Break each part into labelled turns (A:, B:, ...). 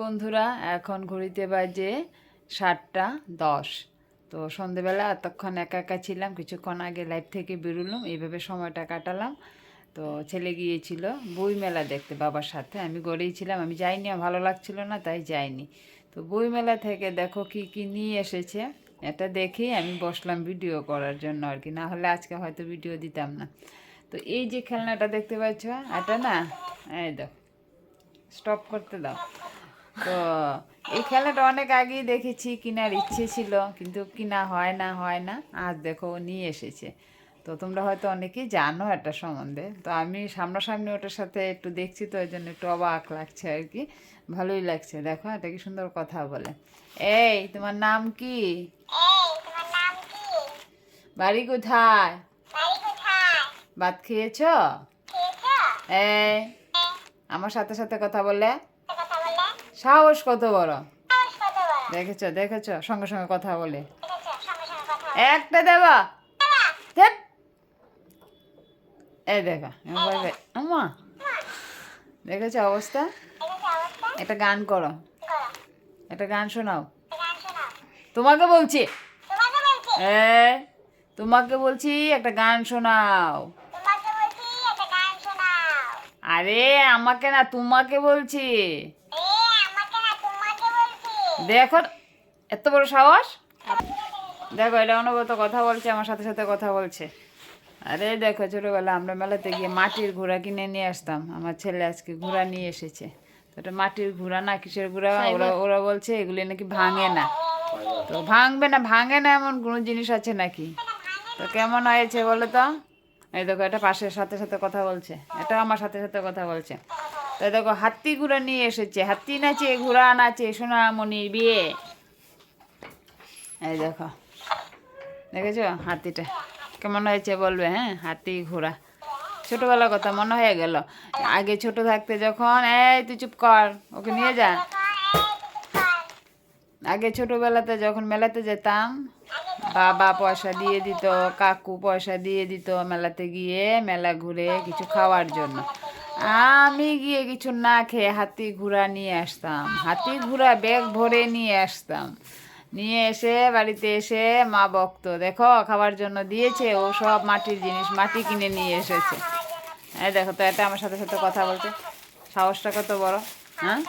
A: বন্ধুরা, এখন ঘড়িতে বাজে সাতটা দশ। তো সন্ধেবেলা এতক্ষণ একা একা ছিলাম, কিছুক্ষণ আগে লাইভ থেকে বেরোলাম, এইভাবে সময়টা কাটালাম। তো ছেলে গিয়েছিল বই মেলা দেখতে বাবার সাথে, আমি গড়েই ছিলাম, আমি যাইনি ভালো লাগছিল না, তাই যাইনি। তো বই মেলা থেকে দেখো কি কি নিয়ে এসেছে, এটা দেখেই আমি বসলাম ভিডিও করার জন্য আর কি, না হলে আজকে হয়তো ভিডিও দিতাম না। তো এই যে খেলনাটা দেখতে পাচ্ছ, এটা না, এই দেখো স্টপ করতে দাও। তো এই খেলাটা অনেক আগেই দেখেছি কেনার ইচ্ছে ছিল কিন্তু কিনা হয় না হয় না। আজ দেখো ও নিয়ে এসেছে। তো তোমরা হয়তো অনেকেই জানো এটা সম্বন্ধে। তো আমি সামনাসামনি ওটার সাথে একটু দেখছি তো ওই জন্য একটু অবাক লাগছে আর কি। ভালোই লাগছে দেখো এটা কি সুন্দর কথা বলে। এই তোমার নাম কি? বাড়ি কোথায়? ভাত খেয়েছো? এই আমার সাথে সাথে কথা বলে। সাহস কত বড়? দেখেছ দেখেছ? সঙ্গে সঙ্গে কথা বলে। একটা দেবা। এই দেখা আমা দেখেছ অবস্থা? একটা গান করো। একটা গান শোনাও। তোমাকে বলছি। এ তোমাকে বলছি একটা গান শোনাও। আরে আমাকে না তোমাকে বলছি। দেখো এত বড় সাহস? দেখো এটা অনবরত কথা বলছে আমার সাথে সাথে কথা বলছে। আরে দেখো ছোটোবেলা আমরা মেলাতে গিয়ে মাটির ঘোড়া কিনে নিয়ে আসতাম। আমার ছেলে আজকে ঘোড়া নিয়ে এসেছে। তো এটা মাটির ঘোড়া না কিসের ঘোড়া ওরা ওরা বলছে এগুলি নাকি ভাঙে না। তো ভাঙবে না ভাঙে না এমন কোনো জিনিস আছে নাকি? তো কেমন হয়েছে বলো তো? এই দেখো এটা পাশের সাথে সাথে কথা বলছে। এটা আমার সাথে সাথে কথা বলছে। তো দেখো, হাতি ঘোড়া নিয়ে এসেছে। হাতি নাচে, ঘোড়া নাচে, সোনামণির বিয়ে। এই দেখো, দেখেছ হাতিটা? কেমন হয়েছে বলবে হ্যাঁ? হাতি, ঘোড়া। ছোটোবেলার কথা মনে হয়ে গেল। আগে ছোট থাকতে যখন, এই, তুই চুপ কর, ওকে নিয়ে যা। আগে ছোটোবেলাতে যখন মেলাতে যেতাম, বাবা পয়সা দিয়ে দিত, কাকু পয়সা দিয়ে দিত মেলাতে গিয়ে, মেলা ঘুরে কিছু খাওয়ার জন্য। আমি গিয়ে কিছু না খেয়ে হাতি ঘোড়া নিয়ে আসতাম। হাতি ঘোড়া ব্যাগ ভরে নিয়ে আসতাম। নিয়ে এসে বাড়িতে এসে মা বকতো, দেখো, খাবার জন্য দিয়েছে, ও সব মাটির জিনিস, মাটি কিনে নিয়ে এসেছে। হ্যাঁ দেখো তো, এটা আমার সাথে সাথে কথা বলছে। সাহসটা কত বড় হ্যাঁ?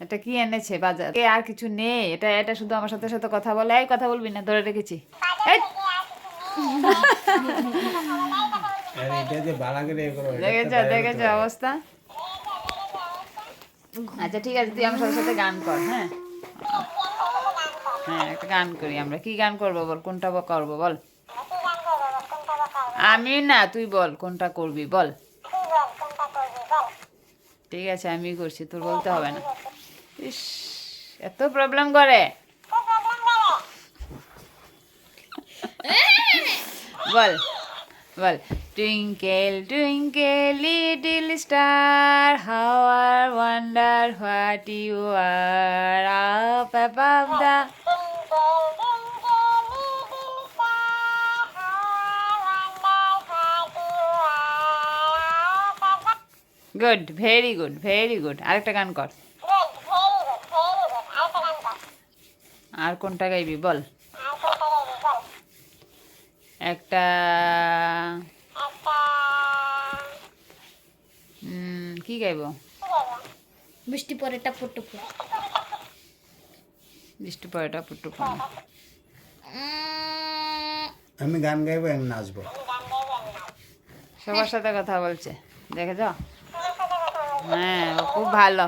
A: এটা কি এনেছে বাজার? আর কিছু নেই, এটা এটা শুধু আমার সাথে সাথে কথা বলে, এই কথা বলবি না, ধরে রেখেছি। দেখেছ। অবস্থা? আচ্ছা ঠিক আছে তুই আমার সাথে সাথে গান কর হ্যাঁ? হ্যাঁ একটা গান করি আমরা। কি গান করব বল? কোনটা করব বল? আমি না তুই বল কোনটা করবি বল? ঠিক আছে আমি করছি তোর বলতে হবে না। ইস এত প্রবলেম করে। বল বল। Twinkle twinkle little star how are wonder what you are up above the good very good very good আরেকটা গান কর। আর কোনটা গাইবি বল? একটা কি গাইব?
B: বৃষ্টি পরে টাপুর টুপুর।
A: বৃষ্টি পড়াটা পুট্টু
C: আমি গান গাইবো আমি নাচবো।
A: সবার সাথে কথা বলছে। দেখে যাও হ্যাঁ খুব ভালো।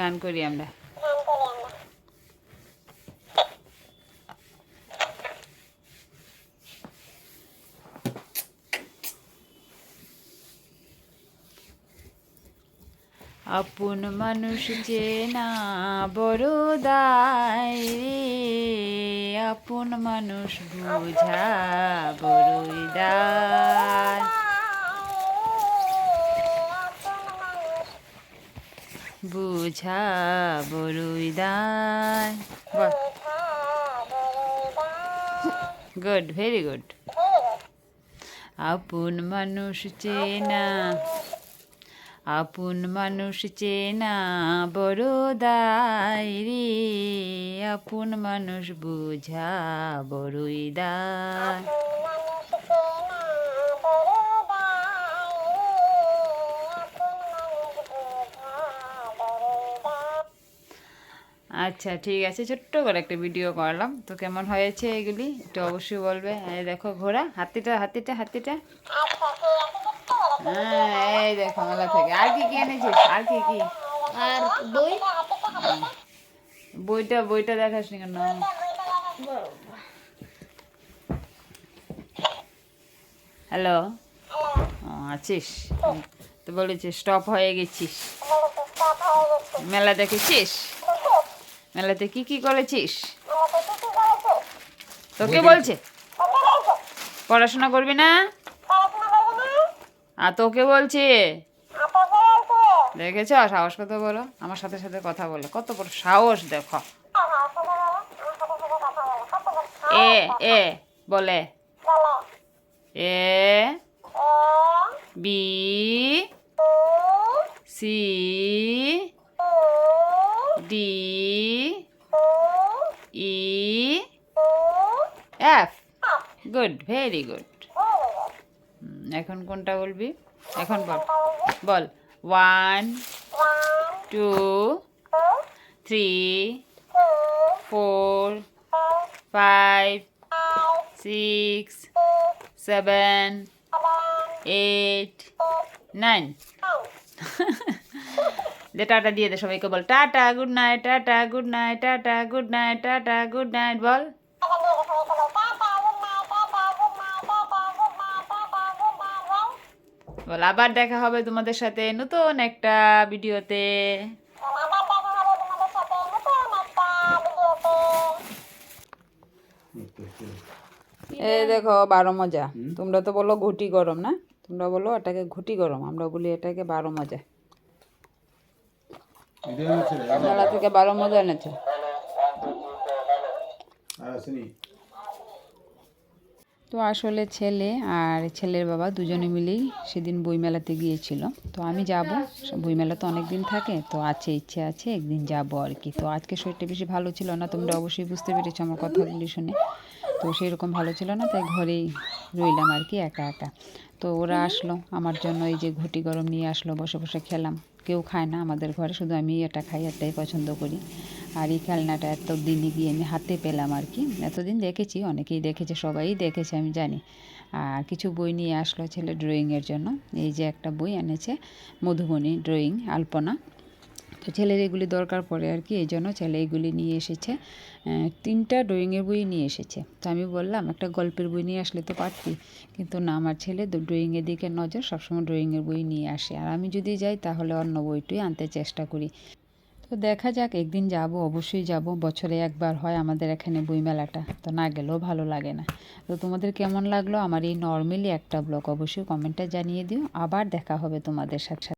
A: গান করি আমরা। আপন মানুষ চেনা বড় দায় রে। আপন মানুষ বোঝা বড়ই দায়। বোঝা বড়ই দায়। Good, very good. আপন মানুষ চেনা আপন মানুষ চেনা বড় দায় রে। আপন মানুষ বোঝা বড়ই দায়। আচ্ছা ঠিক আছে, ছোট্ট করে একটা ভিডিও করলাম। তো কেমন হয়েছে এগুলি? একটু অবশ্যই বলবে। দেখো ঘোড়া, হাতিটা হাতিটা হাতিটা। হ্যাঁ এই দেখো মেলা থেকে। আর কি কি এনেছিস? আর কি কি?
B: আর বই?
A: বইটা বইটা দেখাস নি কেন? হ্যালো? ও আছিস? তো বলেছিস স্টপ হয়ে গেছিস। মেলা দেখেছিস? মেলাতে কি কি করেছিস? তোকে বলছে। পড়াশোনা করবি না? আর তোকে বলছি। দেখেছ? সাহস কত বলো? আমার সাথে সাথে কথা বলে। কত বড় সাহস দেখো। এ এ বলে। A B C D E F. Good very good. এখন কোনটা বলবি? এখন বল। বল। One two three four five six seven eight nine দে, টাটা দিয়ে দে সবাইকে বল। Tata good night tata good night tata good night tata good night বল। বল আবার দেখা হবে তোমাদের সাথে নতুন একটা ভিডিওতে। এই দেখো বারো মজা। তোমরা তো বলো ঘুটি গরম না? তোমরা বলো এটাকে ঘুটি গরম আমরা বলি এটাকে বারো মজা। মেলা থেকে বারো মজা এনেছে। তো আসলে ছেলে আর ছেলের বাবা দুজনে মিলেই সেদিন বইমেলাতে গিয়েছিল। তো আমি যাব, বইমেলা তো অনেক দিন থাকে, তো আছে, ইচ্ছে আছে, একদিন যাব আর কি। তো আজকে শরীরটা বেশি ভালো ছিল না, তোমরা অবশ্যই বুঝতে পেরেছ আমার কথাগুলি শুনে। তো সেরকম ভালো ছিল না, তাই ঘরেই রইলাম আর কি, একা একা। তো ওরা আসলো, আমার জন্য এই যে ঘটি গরম নিয়ে আসলো, বসে বসে খেলাম। কেউ খায় না আমাদের ঘরে, শুধু আমি এটা খাই এটাই পছন্দ করি। আর এই খেলনাটা এত দিনে গিয়ে আমি হাতে পেলাম আর কি। এতদিন দেখেছি, অনেকেই দেখেছে, সবাই দেখেছে, আমি জানি। আর কিছু বই নিয়ে আসলো ছেলে ড্রয়িংয়ের জন্য। এই যে একটা বই এনেছে, মধুবনী ড্রয়িং আলপনা। তো ছেলের এগুলি দরকার পড়ে আর কি, এই জন্য ছেলে এগুলি নিয়ে এসেছে। তিনটা ড্রয়িংয়ের বই নিয়ে এসেছে। তো আমি বললাম, একটা গল্পের বই নিয়ে আসলে তো পারতি। কিন্তু না, আমার ছেলে ড্রয়িংয়ের দিকে নজর, সবসময় ড্রয়িংয়ের বই নিয়ে আসে। আর আমি যদি যাই, তাহলে অন্য বইটাই আনতে চেষ্টা করি। তো দেখা যাক, একদিন যাব, অবশ্যই যাব। বছরে একবার হয় আমাদের এখানে বইমেলাটা, তো না গেলেও ভালো লাগে না। তো তোমাদের কেমন লাগল? আমার এই নর্মালি একটা ব্লগ, অবশ্যই কমেন্টটা জানিয়ে দিও। আবার দেখা হবে তোমাদের সাথে।